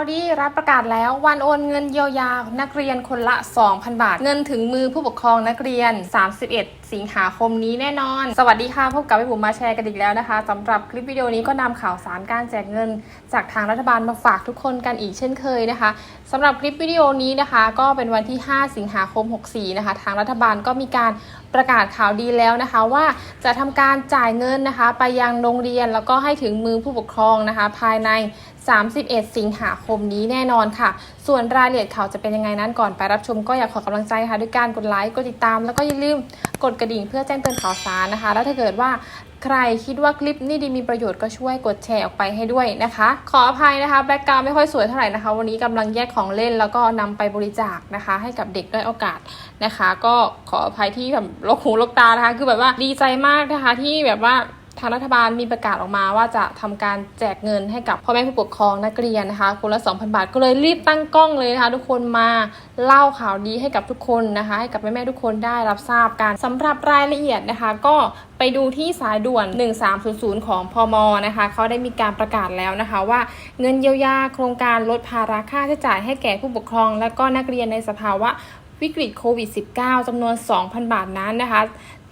าวดีรับประกาศแล้ววันโอนเงินเยียวยานักเรียนคนละ 2,000 บาท เงินถึงมือผู้ปกครองนักเรียน 31 สิงหาคมนี้แน่นอน สวัสดีค่ะพบกับพี่บุ๋มมาแชร์กันอีกแล้วนะคะสำหรับคลิปวิดีโอนี้ก็นำข่าวสารการแจกเงิน จากทางรัฐบาลมาฝากทุกคนกันอีกเช่นเคยนะคะสำหรับคลิปวิดีโอนี้นะคะ ก็เป็นวันที่ 5 สิงหาคม 64 นะคะ ทางรัฐบาลก็มีการประกาศข่าวดีแล้วนะคะว่าจะทำการจ่ายเงินนะคะ ไปยังโรงเรียนแล้วก็ให้ถึงมือผู้ปกครองนะคะ ภายใน31 สิงหาคมนี้แน่นอนค่ะ ส่วนรายละเอียดข่าวจะเป็นยังไงนั้นก่อนไปรับชมก็อยากขอกำลังใจค่ะ ด้วยการกดไลค์ กดติดตาม แล้วก็อย่าลืมกดกระดิ่งเพื่อแจ้งเตือนข่าวสารนะคะ แล้วถ้าเกิดว่าใครคิดว่าคลิปนี้ดีมีประโยชน์ก็ช่วยกดแชร์ออกไปให้ด้วยนะคะ ขออภัยนะคะแบ็กกราวไม่ค่อยสวยเท่าไหร่นะคะ วันนี้กำลังแยกของเล่นแล้วก็นำไปบริจาคนะคะ ให้กับเด็กด้อยโอกาสนะคะ ก็ขออภัยที่แบบลกหูลกตานะคะ คือแบบว่าดีใจมากนะคะที่แบบว่า ทางรัฐบาลมีประกาศออกมาว่าจะทำการแจกเงินให้กับพ่อแม่ผู้ปกครองนักเรียนนะคะคนละ 2,000 บาทก็เลยรีบตั้งกล้องเลยนะคะ ทุกคนมาเล่าข่าวดีให้กับทุกคนนะคะ ให้กับแม่ๆทุกคนได้รับทราบกันสำหรับรายละเอียดนะคะ ก็ไปดูที่สายด่วน 1300 ของพมนะคะเขาได้มีการประกาศแล้วนะคะ ว่าเงินเยียวยาโครงการลดภาระค่าใช้จ่ายให้แก่ผู้ปกครอง และก็นักเรียนในสภาวะวิกฤตโควิด -19 จำนวน 2,000 บาทนั้นนะคะ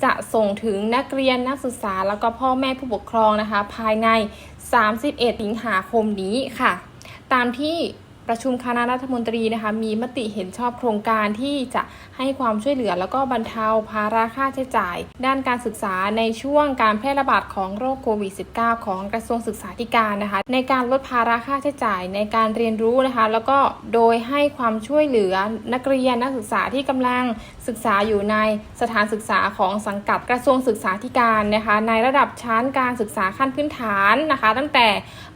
จะส่งถึงนักเรียนนักศึกษาแล้วก็พ่อแม่ผู้ปกครองนะคะ ภายใน 31 สิงหาคมนี้ค่ะ ตามที่ ประชุมคณะรัฐมนตรีนะคะมีมติเห็นชอบโครงการที่จะให้ความช่วยเหลือแล้วก็บรรเทาภาระค่าใช้จ่าย ด้านการศึกษาในช่วงการแพร่ระบาดของโรคโควิด -19 ของกระทรวงศึกษาธิการนะคะ ในการลดภาระค่าใช้จ่ายในการเรียนรู้นะคะ แล้วก็โดยให้ความช่วยเหลือนักเรียนนักศึกษาที่กำลังศึกษาอยู่ในสถานศึกษาของสังกัดกระทรวงศึกษาธิการนะคะ ในระดับชั้นการศึกษาขั้นพื้นฐานนะคะ ตั้งแต่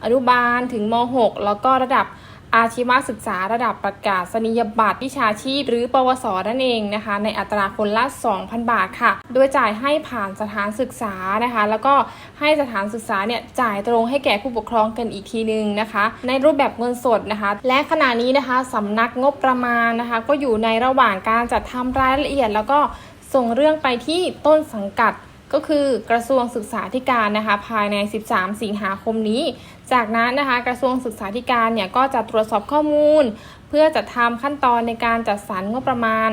อนุบาลถึงม .6 แล้วก็ระดับ อาชีวศึกษาระดับประกาศนียบัตรวิชาชีพ หรือปวสนั่นเองนะคะ ในอัตราคนละ 2,000 บาทค่ะ โดยจ่ายให้ผ่านสถานศึกษานะคะ แล้วก็ให้สถานศึกษาเนี่ยจ่ายตรงให้แก่ผู้ปกครองกันอีกทีนึงนะคะ ในรูปแบบเงินสดนะคะ และขณะนี้นะคะสำนักงบประมาณนะคะ ก็อยู่ในระหว่างการจัดทำรายละเอียด แล้วก็ส่งเรื่องไปที่ต้นสังกัด ก็คือกระทรวงศึกษาธิการนะคะภายใน 13 สิงหาคมนี้ จากนั้นนะคะกระทรวงศึกษาธิการเนี่ยก็จะตรวจสอบข้อมูล เพื่อจะทำขั้นตอนในการจัดสรรงบประมาณ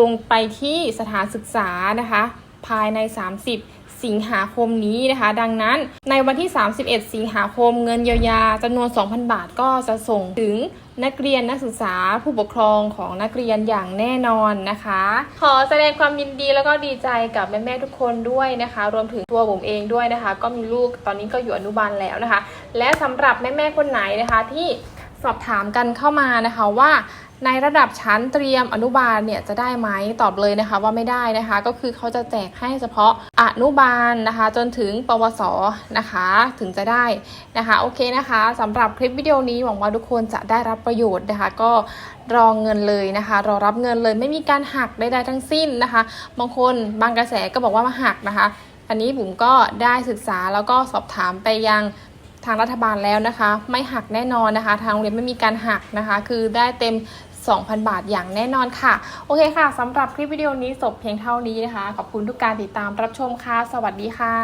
ลงไปที่สถานศึกษานะคะ ภายใน 30 สิงหาคมนี้นะคะ ดังนั้นในวันที่ 31 สิงหาคมเงินเยียวยาจำนวน 2,000 บาทก็จะส่งถึงนักเรียนนักศึกษาผู้ปกครองของนักเรียนอย่างแน่นอนนะคะ ขอแสดงความยินดีแล้วก็ดีใจกับแม่ๆทุกคนด้วยนะคะ รวมถึงตัวผมเองด้วยนะคะ ก็มีลูกตอนนี้ก็อยู่อนุบาลแล้วนะคะ และสำหรับแม่ๆคนไหนนะคะที่สอบถามกันเข้ามานะคะว่า ในระดับชั้นเตรียมอนุบาลเนี่ยจะได้ไหมตอบเลยนะคะว่าไม่ได้นะคะ ก็คือเขาจะแจกให้เฉพาะอนุบาลนะคะ จนถึงปวสนะคะถึงจะได้นะคะโอเคนะคะสำหรับคลิปวิดีโอนี้หวังว่าทุกคนจะได้รับประโยชน์นะคะ ก็รองเงินเลยนะคะ รอรับเงินเลยไม่มีการหักใดๆทั้งสิ้นนะคะบางคนบางกระแสก็บอกว่ามาหักนะคะ อันนี้บุ๋มก็ได้ศึกษาแล้วก็สอบถามไปยังทางรัฐบาลแล้วนะคะ ไม่หักแน่นอนนะคะ ทางโรงเรียนไม่มีการหักนะคะ คือได้เต็ม 2,000 บาทอย่างแน่นอนค่ะ โอเคค่ะสำหรับคลิปวิดีโอนี้จบเพียงเท่านี้นะคะ ขอบคุณทุกการติดตามรับชมค่ะ สวัสดีค่ะ